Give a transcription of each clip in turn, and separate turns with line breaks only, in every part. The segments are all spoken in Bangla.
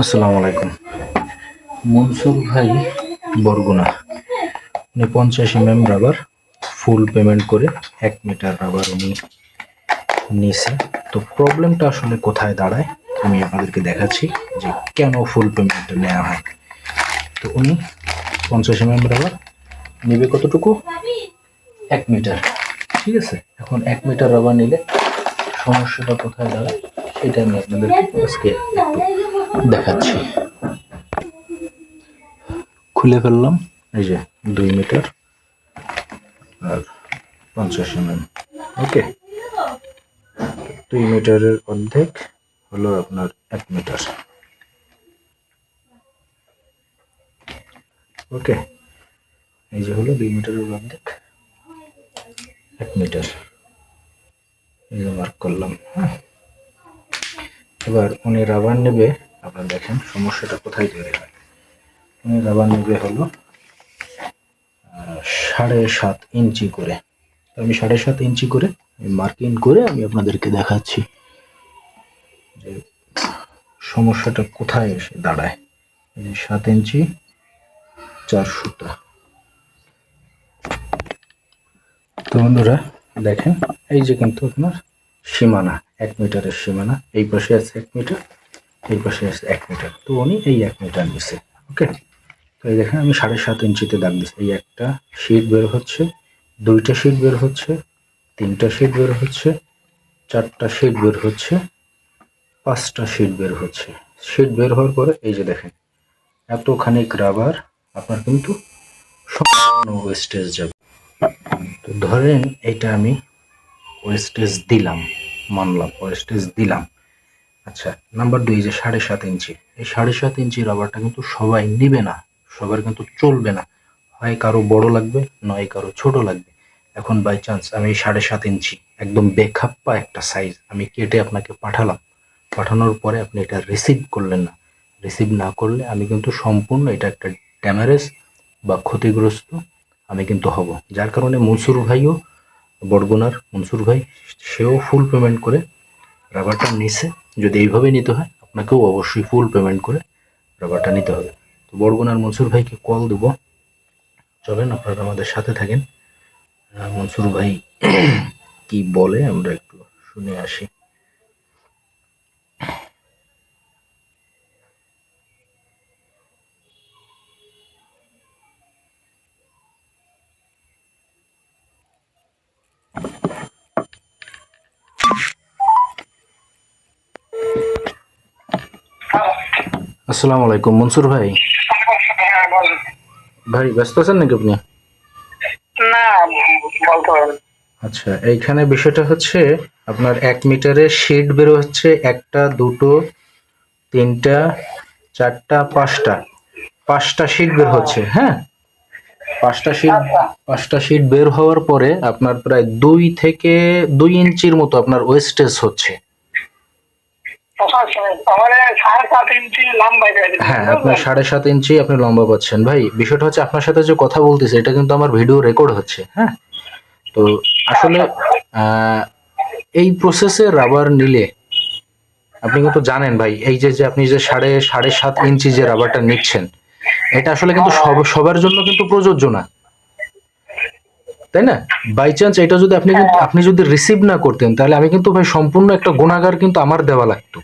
আসসালামু আলাইকুম। মনসুর ভাই বরগুনা। উনি পঞ্চাশ M M rubber full payment করে এক মিটার রাবার উনি নিছে তো প্রবলেমটা আসলে কোথায় দাঁড়ায়, আমি আপনাদেরকে দেখাচ্ছি যে কেন ফুল পেমেন্টটা নেওয়া হয়। তো উনি পঞ্চাশ এম এম রাবার, নেবে কতটুকু? এক মিটার ঠিক আছে? এখন এক মিটার রাবার নিলে সমস্যাটা কোথায় দাঁড়ায়, সেটা আমি আপনাদেরকে আজকে একটু দেখাচ্ছি। খুলে ফেললাম। এই যে দুই মিটার আর পঞ্চাশ এমএম ওকে দুই মিটারের অর্ধেক হলো আপনার এক মিটার। ওকে এই যে হলো দুই মিটারের অর্ধেক এক মিটার। এই যে মার্ক করলাম হ্যাঁ। এবার উনি রাবার নেবে। আপনারা দেখেন, সমস্যাটা কোথায় তৈরি হয়। উনি রাবার নেবে হলো সাড়ে সাত ইঞ্চি করে। আমি সাড়ে সাত ইঞ্চি করে মার্কিং করে আমি আপনাদেরকে দেখাচ্ছি যে সমস্যাটা কোথায় এসে দাঁড়ায়। সাত ইঞ্চি, চার সুতা। তো বন্ধুরা, দেখেন, এই যে কিন্তু আপনার সীমানা, এক মিটারের সীমানা, এই পাশে আছে এক মিটার। এই পাশে আছে এক মিটার তো উনি এই এক মিটার নিছে ওকে তো এই দেখেন আমি সাড়ে সাত ইঞ্চিতে দাগ দিচ্ছি এই একটা শিট বের হচ্ছে, দুইটা শিট বের হচ্ছে, তিনটা শিট বের হচ্ছে, চারটা শিট বের হচ্ছে, পাঁচটা শিট বের হচ্ছে। শিট বের হওয়ার পরে এই যে দেখেন, এতখানি রাবার আপনার কিন্তু সম্পূর্ণ ওয়েস্টেজ যাবে। তো ধরেন এটা আমি ওয়েস্টেজ দিলাম, মানলাম ওয়েস্টেজ দিলাম। আচ্ছা নাম্বার দুই যে সাড়ে সাত ইঞ্চি, এই সাড়ে সাত ইঞ্চি রাবারটা কিন্তু সবাই নিবে না, সবার কিন্তু চলবে না। হয় কারও বড় লাগবে, নয় কারও ছোট লাগবে। এখন বাই চান্স আমি সাড়ে সাত ইঞ্চি, একদম বেখাপ্পা একটা সাইজ আমি কেটে আপনাকে পাঠালাম। পাঠানোর পরে আপনি এটা রিসিভ করলেন না। রিসিভ না করলে আমি কিন্তু সম্পূর্ণ এটা একটা ড্যামারেজ বা ক্ষতিগ্রস্ত আমি কিন্তু হব। যার কারণে মনসুর ভাইও, বরগুনার মনসুর ভাই, সেও ফুল পেমেন্ট করে রাবারটা নিচে, যদি এইভাবে নিতে হয়, আপনাকেও অবশ্যই ফুল পেমেন্ট করে রাবারটা নিতে হবে। তো বরগুনার মনসুর ভাইকে কল দেবো। চলেন, আপনারা আমাদের সাথে থাকেন। মনসুর ভাই, কি বলে? আমরা একটু শুনে আসি। আসসালামু আলাইকুম মনসুর ভাই। ভাই ব্যস্ত আছেন নাকি আপনি?
না বলতে হবে
আচ্ছা এইখানে বিষয়টা হচ্ছে আপনার এক মিটারের শিট বের হচ্ছে একটা দুটো তিনটা চারটা পাঁচটা। পাঁচটা শিট বের হচ্ছে হ্যাঁ? পাঁচটা শিট পাঁচটা শিট বের হওয়ার পরে আপনার প্রায় দুই থেকে দুই ইঞ্চির মতো আপনার ওয়েস্টেজ হচ্ছে
তাহলে সাড়ে সাত ইঞ্চি লম্বা গেছে
হ্যাঁ আপনার সাড়ে সাত ইঞ্চি আপনি লম্বা পাচ্ছেন। ভাই বিষয়টা হচ্ছে আপনার সাথে যে কথা বলতেছে এটা কিন্তু আমার ভিডিও রেকর্ড হচ্ছে হ্যাঁ? তো আসলে আহ, এই প্রসেসে রাবার নিলে আপনি কিন্তু জানেন ভাই এই যে যে আপনি যে সাড়ে সাড়ে সাত ইঞ্চি যে রাবারটা নিচ্ছেন এটা আসলে কিন্তু সব সবার জন্য কিন্তু প্রযোজ্য না। তাই না? বাই চান্স এটা যদি আপনি কিন্তু আপনি যদি রিসিভ না করতেন তাহলে আমি কিন্তু ভাই সম্পূর্ণ একটা গুণাগার কিন্তু আমার দেওয়া লাগতো।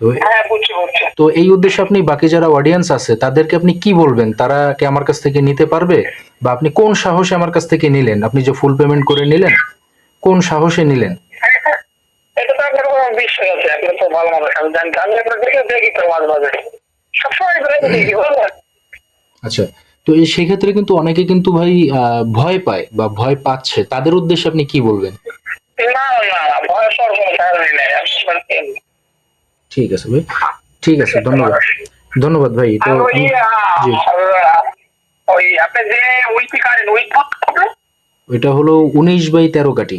তো
হ্যাঁ বুঝছি বুঝছি।
তো এই উদ্দেশ্যে আপনি বাকি যারা অডিয়েন্স আছে তাদেরকে আপনি কি বলবেন? তারা কি আমার কাছ থেকে নিতে পারবে? বা আপনি কোন সাহসে আমার কাছ থেকে নিলেন? আপনি যে ফুল পেমেন্ট করে নিলেন কোন সাহসে নিলেন?
এটা তো আপনার কোনো বিষয় আছে আপনি তো ভালো মতো আমি জানি। আমি আপনার দেখে দেখি তো মাঝে মাঝে। সবসময় দেখি
আচ্ছা তো এই সেক্ষেত্রে কিন্তু অনেকে কিন্তু ভাই ভয় পায় বা ভয় পাচ্ছে। তাদের উদ্দেশ্যে আপনি কি বলবেন?
না না
ঠিক আছে ভাই। ঠিক আছে ধন্যবাদ। ধন্যবাদ ভাই তো
ওই আপনি যে কারেন
ওইটা হলো উনিশ বাই তেরো কাটি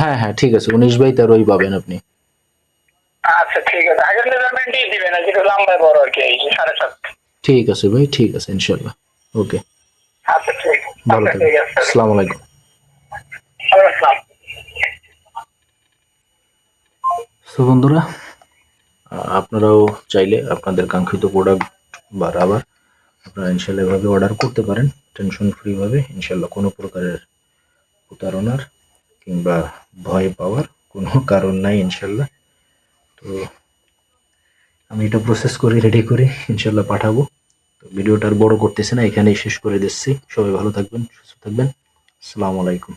হ্যাঁ হ্যাঁ ঠিক আছে উনিশ বাই তেরোই পাবেন আপনি।
আচ্ছা ঠিক আছে। আগের দিবেন আর যেটা লম্বায় বড় আর কি সাড়ে সাত।
ঠিক আছে ভাই ঠিক আছে ইনশাল্লাহ। ওকে।
আচ্ছা ঠিক
ভালো
আচ্ছা
থাকবেন। আসসালামু আলাইকুম।
আসসালাম।
সো বন্ধুরা আপনারাও চাইলে আপনাদের কাঙ্ক্ষিত প্রোডাক্ট বা রাবার আপনারা ইনশাল্লাহ এভাবে অর্ডার করতে পারেন টেনশন ফ্রিভাবে ইনশাল্লাহ কোনো প্রকারের প্রতারণার কিংবা ভয় পাওয়ার কোনো কারণ নাই ইনশাল্লাহ। তো আমি এটা প্রসেস করে রেডি করে ইনশাল্লাহ পাঠাবো। তো ভিডিওটা আর বড় করতেছি না, এখানেই শেষ করে দিচ্ছি। সবাই ভালো থাকবেন, সুস্থ থাকবেন। আসসালামু আলাইকুম।